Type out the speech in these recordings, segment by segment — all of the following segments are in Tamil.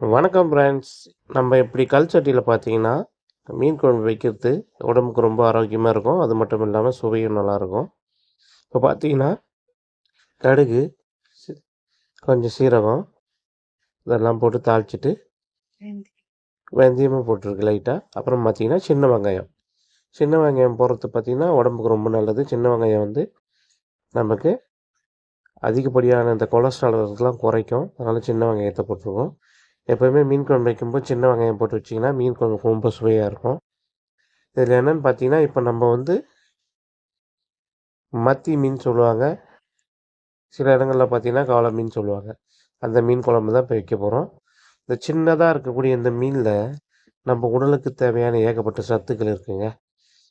வணக்கம் ஃப்ரெண்ட்ஸ் நம்ம இப்படி கல் சட்டியில் பார்த்தீங்கன்னா மீன் குழம்பு வைக்கிறது உடம்புக்கு ரொம்ப ஆரோக்கியமாக இருக்கும். அது மட்டும் இல்லாமல் சுவையும் நல்லாயிருக்கும் இப்போ பார்த்தீங்கன்னா கடுகு கொஞ்சம் சீரகம் இதெல்லாம் போட்டு தாளிச்சிட்டு வெந்தயமும் போட்டிருக்கு லைட்டாக அப்புறம் பார்த்தீங்கன்னா சின்ன வெங்காயம். சின்ன வெங்காயம் போடுறது பார்த்தீங்கன்னா உடம்புக்கு ரொம்ப நல்லது. சின்ன வெங்காயம் வந்து நமக்கு அதிகப்படியான இந்த கொலஸ்ட்ரால் குறைக்கும். அதனால் சின்ன வெங்காயத்தை போட்டிருக்கோம் எப்போயுமே மீன் குழம்பு வைக்கும்போது சின்ன வெங்காயம் போட்டு வச்சிங்கன்னா மீன் குழம்பு ரொம்ப சுவையாக இருக்கும். இதில் என்னென்னு பார்த்தீங்கன்னா இப்போ நம்ம வந்து மத்தி மீன் சொல்லுவாங்க. சில இடங்களில் பார்த்தீங்கன்னா காளை மீன் சொல்லுவாங்க. அந்த மீன் குழம்பு தான் இப்போ வைக்க போகிறோம் இந்த சின்னதாக இருக்கக்கூடிய இந்த மீனில் நம்ம உடலுக்கு தேவையான ஏகப்பட்ட சத்துக்கள் இருக்குங்க.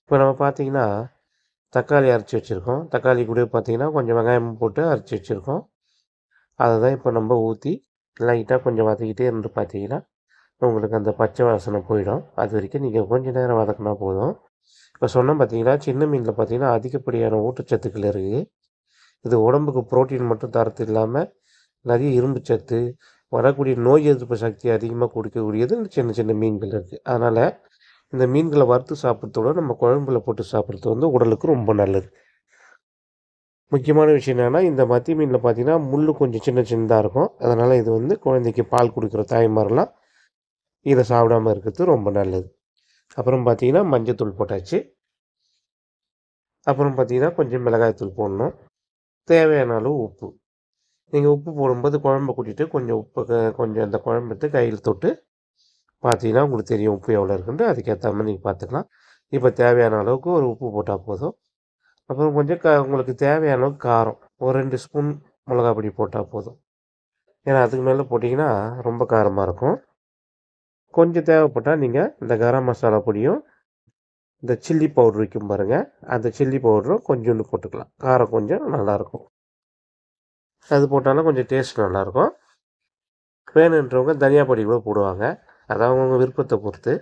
இப்போ நம்ம பார்த்தீங்கன்னா தக்காளி அரைச்சி வச்சுருக்கோம். தக்காளி கூட பார்த்தீங்கன்னா கொஞ்சம் வெங்காயம் போட்டு அரைச்சி வச்சுருக்கோம். அதை தான் இப்போ நம்ம ஊற்றி லைட்டாக கொஞ்சம் வதக்கிட்டே இருந்து பார்த்தீங்கன்னா உங்களுக்கு அந்த பச்சை வாசனை போயிடும். அது வரைக்கும் நீங்கள் கொஞ்ச நேரம் வதக்கினா போதும். இப்போ சொன்னோம் பார்த்தீங்கன்னா சின்ன மீனில் பார்த்தீங்கன்னா அதிகப்படியான ஊட்டச்சத்துக்கள் இருக்குது இது உடம்புக்கு புரோட்டீன் மட்டும் தரத்து இல்லாமல் நிறைய இரும்பு சத்து வரக்கூடிய நோய் எதிர்ப்பு சக்தி அதிகமாக கொடுக்கக்கூடியது இந்த சின்ன சின்ன மீன்கள் இருக்குது அதனால் இந்த மீன்களை வறுத்து சாப்பிட்றதோட நம்ம குழம்புல போட்டு சாப்பிட்றது வந்து உடலுக்கு ரொம்ப நல்லது. முக்கியமான விஷயம் என்னென்னா இந்த மத்தி மீனில் பார்த்தீங்கன்னா முள் கொஞ்சம் சின்ன சின்னதாக இருக்கும். அதனால் இது வந்து குழந்தைக்கு பால் கொடுக்குற தாய்மாரெலாம் இதை சாப்பிடாம இருக்கிறது ரொம்ப நல்லது. அப்புறம் பார்த்தீங்கன்னா மஞ்சத்தூள் போட்டாச்சு. அப்புறம் பார்த்தீங்கன்னா கொஞ்சம் மிளகாய்த்தூள் போடணும். தேவையான அளவு உப்பு. நீங்கள் உப்பு போடும்போது குழம்பு கூட்டிட்டு கொஞ்சம் உப்பு க- கொஞ்சம் அந்த குழம்பு எடுத்து கையில் தொட்டு பார்த்தீங்கன்னா உங்களுக்கு தெரியும் உப்பு எவ்வளோ இருக்குன்ட்டு. அதுக்கேற்ற மாதிரி நீங்கள் பார்த்துக்கலாம் இப்போ தேவையான அளவுக்கு ஒரு உப்பு போட்டால் போதும். அப்புறம் கொஞ்சம் க உங்களுக்கு தேவையான அளவுக்கு காரம். ஒரு ரெண்டு ஸ்பூன் மிளகா பொடி போட்டால் போதும். ஏன்னா அதுக்கு மேலே போட்டிங்கன்னா ரொம்ப காரமாக இருக்கும். கொஞ்சம் தேவைப்பட்டால் நீங்கள் இந்த கரம் மசாலா பொடியும் இந்த சில்லி பவுடர் வைக்கும் பாருங்கள் அந்த சில்லி பவுடரும் கொஞ்சோண்டு போட்டுக்கலாம். காரம் கொஞ்சம் நல்லாயிருக்கும் அது போட்டாலும் கொஞ்சம் டேஸ்ட் நல்லாயிருக்கும் வேணுன்றவங்க தனியா பொடி கூட போடுவாங்க. அது அவங்கவுங்க விருப்பத்தை பொறுத்து.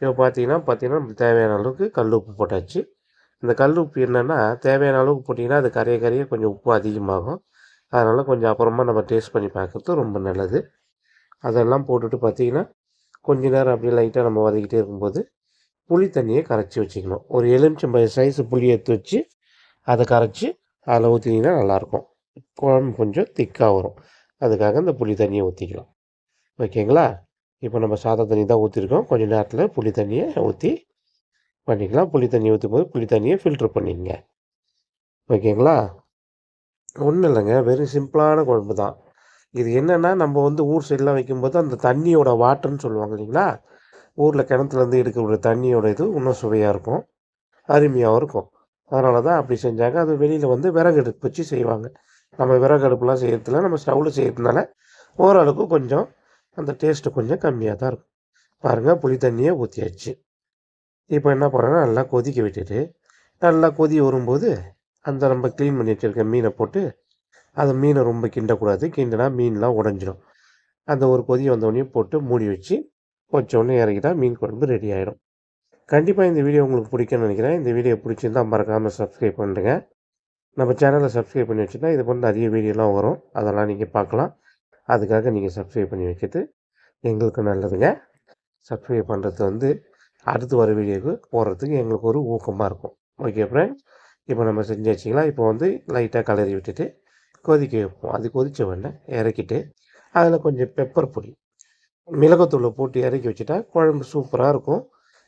இப்போ பார்த்தீங்கன்னா பார்த்தீங்கன்னா தேவையான அளவுக்கு கல் உப்பு போட்டாச்சு. இந்த கல் உப்பு என்னென்னா தேவையான அளவுக்கு போட்டிங்கன்னா அது கரைய கரைய கொஞ்சம் உப்பு அதிகமாகும். அதனால் கொஞ்சம் அப்புறமா நம்ம டேஸ்ட் பண்ணி பார்க்குறது ரொம்ப நல்லது. அதெல்லாம் போட்டுட்டு பார்த்தீங்கன்னா கொஞ்ச நேரம் அப்படியே லைட்டாக நம்ம வதக்கிட்டே இருக்கும்போது புளி தண்ணியை கரைச்சி வச்சுக்கணும். ஒரு எலுமிச்சம்பழ சைஸு புளி எடுத்து வச்சு அதை கரைச்சி அதில் ஊற்றினீங்கன்னா நல்லாயிருக்கும். குழம்பு கொஞ்சம் திக்காக வரும். அதுக்காக இந்த புளி தண்ணியை ஊற்றிக்கலாம் ஓகேங்களா? இப்போ நம்ம சாதா தண்ணி தான் ஊற்றிருக்கோம் கொஞ்சம் நேரத்தில் புளி தண்ணியை ஊற்றி பண்ணிக்கலாம். புளி தண்ணி ஊற்றும் போது புளி தண்ணியை ஃபில்ட்ரு பண்ணிக்கங்க. ஓகேங்களா? ஒன்றும் இல்லைங்க. வெறும் சிம்பிளான குழம்பு தான். இது என்னென்னா நம்ம வந்து ஊர் சைடெலாம் வைக்கும்போது அந்த தண்ணியோட வாட்டர்னு சொல்லுவாங்க இல்லைங்களா? ஊரில் கிணத்துலேருந்து எடுக்கக்கூடிய தண்ணியோட இது இன்னும் சுவையாக இருக்கும். அருமையாகவும் இருக்கும். அதனால தான் அப்படி செஞ்சாங்க. அது வெளியில் வந்து விறகு அடுப்பு வச்சு செய்வாங்க. நம்ம விறகு அடுப்புலாம் செய்யறதுல நம்ம ஸ்டவ்வில் செய்கிறதுனால ஓரளவுக்கு கொஞ்சம் அந்த டேஸ்ட்டு கொஞ்சம் கம்மியாக தான் இருக்கும். பாருங்கள் புளி தண்ணியை ஊற்றியாச்சு இப்போ என்ன பண்ணுறோன்னா நல்லா கொதிக்க விட்டுட்டு நல்லா கொதி வரும்போது அந்த நம்ம க்ளீன் பண்ணி வச்சுருக்க மீனை போட்டு அந்த மீனை ரொம்ப கிண்டக்கூடாது. கிண்டினா மீன்லாம் உடஞ்சிடும் அந்த ஒரு கொதி வந்தோடனே போட்டு மூடி வச்சு கொஞ்சோடனே இறக்கிட்டா மீன் குழம்பு ரெடி ஆகிடும் கண்டிப்பாக இந்த வீடியோ உங்களுக்கு பிடிக்கும்னு நினைக்கிறேன். இந்த வீடியோ பிடிச்சிருந்தா மறக்காமல் சப்ஸ்கிரைப் பண்ணுங்க. நம்ம சேனலை சப்ஸ்கிரைப் பண்ணி வச்சுருந்தா இது போன்ற அதிக வீடியோலாம் வரும். அதெல்லாம் நீங்கள் பார்க்கலாம். அதுக்காக நீங்கள் சப்ஸ்கிரைப் பண்ணி வைக்கிறது எங்களுக்கு நல்லதுங்க. சப்ஸ்கிரைப் பண்ணுறது வந்து அடுத்து வர வீடியோக்கு போடுறதுக்கு எங்களுக்கு ஒரு ஊக்கமாக இருக்கும். ஓகே ஃப்ரெண்ட்ஸ் இப்போ நம்ம செஞ்சு இப்போ வந்து லைட்டாக கலரி விட்டுட்டு கொதிக்க வைப்போம். அது கொதித்த உடனே இறக்கிட்டு அதில் கொஞ்சம் பெப்பர் பொடி மிளகத்தூளை போட்டு இறக்கி வச்சுட்டா குழம்பு சூப்பராக இருக்கும்.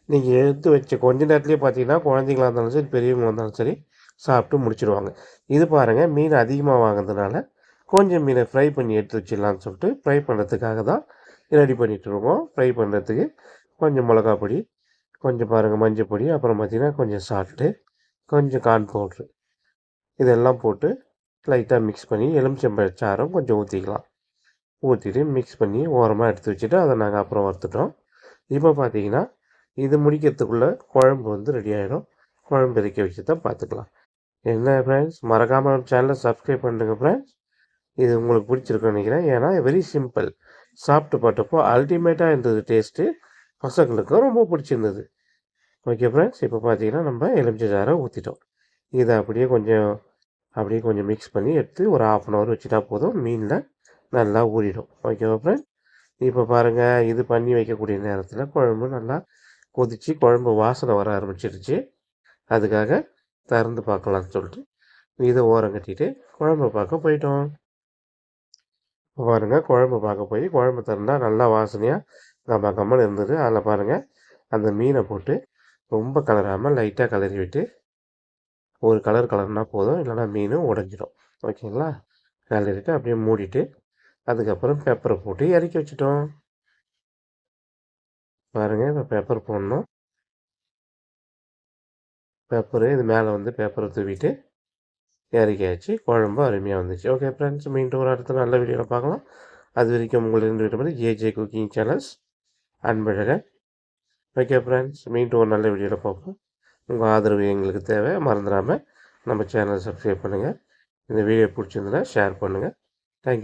நீங்கள் எடுத்து வச்ச கொஞ்ச நேரத்துலேயே பார்த்தீங்கன்னா குழந்தைங்களா இருந்தாலும் சரி பெரியவங்க இருந்தாலும் சரி சாப்பிட்டு முடிச்சிடுவாங்க இது பாருங்கள் மீன் அதிகமாக வாங்கினதுனால கொஞ்சம் மீனை ஃப்ரை பண்ணி எடுத்து வச்சிடலான்னு சொல்லிட்டு ஃப்ரை பண்ணுறதுக்காக தான் ரெடி பண்ணிட்டு இருக்கோம். ஃப்ரை பண்ணுறதுக்கு கொஞ்சம் மிளகா பொடி கொஞ்சம் பாருங்கள் மஞ்சள் பொடி அப்புறம் பார்த்தீங்கன்னா கொஞ்சம் சால்ட்டு கொஞ்சம் கார்ன் பவுட்ரு இதெல்லாம் போட்டு லைட்டாக மிக்ஸ் பண்ணி எலுமிச்சம்பழ சாரம் கொஞ்சம் ஊற்றிக்கலாம் ஊற்றிட்டு மிக்ஸ் பண்ணி ஓரமாக எடுத்து வச்சுட்டு அதை நாங்கள் அப்புறம் வறுத்துட்டோம். இப்போ பார்த்தீங்கன்னா இது முடிக்கிறதுக்குள்ளே குழம்பு வந்து ரெடி ஆகிடும் குழம்பு இறக்கி வச்சு தான் பார்த்துக்கலாம் என்ன ஃப்ரெண்ட்ஸ் மறக்காமல் சேனலை சப்ஸ்கிரைப் பண்ணுங்க ஃப்ரெண்ட்ஸ் இது உங்களுக்கு பிடிச்சிருக்குன்னு நினைக்கிறேன். ஏன்னா வெரி சிம்பிள் சாப்பிட்டு பார்த்தப்போ அல்டிமேட்டாக இருந்தது டேஸ்ட்டு பசங்களுக்கும் ரொம்ப பிடிச்சிருந்தது. ஓகே ஃப்ரெண்ட்ஸ் இப்போ பார்த்தீங்கன்னா நம்ம எலுமிச்சை சாரை ஊற்றிட்டோம் இதை அப்படியே கொஞ்சம் அப்படியே கொஞ்சம் மிக்ஸ் பண்ணி எடுத்து ஒரு ஆஃப் அன் ஹவர் வச்சுட்டா போதும். மீனில் நல்லா ஊறிடும். ஓகேவா ஃப்ரெண்ட்ஸ் இப்போ பாருங்கள் இது பண்ணி வைக்கக்கூடிய நேரத்தில் குழம்பு நல்லா கொதித்து குழம்பு வாசனை வர ஆரம்பிச்சிருச்சு. அதுக்காக திறந்து பார்க்கலான்னு சொல்லிட்டு இதை ஓரம் கட்டிட்டு குழம்பு பார்க்க போயிட்டோம். இப்போ பாருங்கள் குழம்பு பார்க்க போய் குழம்பு திறந்தால் நல்லா வாசனையாக கம்மா கம்மன்னு இருந்தது அதில் பாருங்கள் அந்த மீனை போட்டு ரொம்ப கலராமல் லைட்டாக கலரி விட்டு ஒரு கலர் கலர்னா போதும் இல்லைன்னா மீனும் உடஞ்சிடும். ஓகேங்களா? கலரிட்டு அப்படியே மூடிட்டு அதுக்கப்புறம் பேப்பரை போட்டு இறக்கி வச்சிட்டோம். பாருங்கள் இப்போ பேப்பர் போடணும். பேப்பரு இது மேலே வந்து பேப்பரை தூவிட்டு இறக்கியாச்சு. குழம்பு அருமையாக வந்துச்சு. ஓகே ஃப்ரெண்ட்ஸ் மீண்டும் ஒரு அடுத்த நல்ல வீடியோவில் பார்க்கலாம். அது வரைக்கும் உங்களிருந்து விடுபடி AJ cooking channels Anbazhagan. Okay friends மீண்டும் ஒரு நல்ல வீடியோவில் பார்ப்போம். உங்கள் ஆதரவு எங்களுக்கு தேவை. மறந்துடாமல் நம்ம சேனலை சப்ஸ்கிரைப் பண்ணுங்கள் இந்த வீடியோ பிடிச்சிருந்தனா ஷேர் பண்ணுங்கள் தேங்க்யூ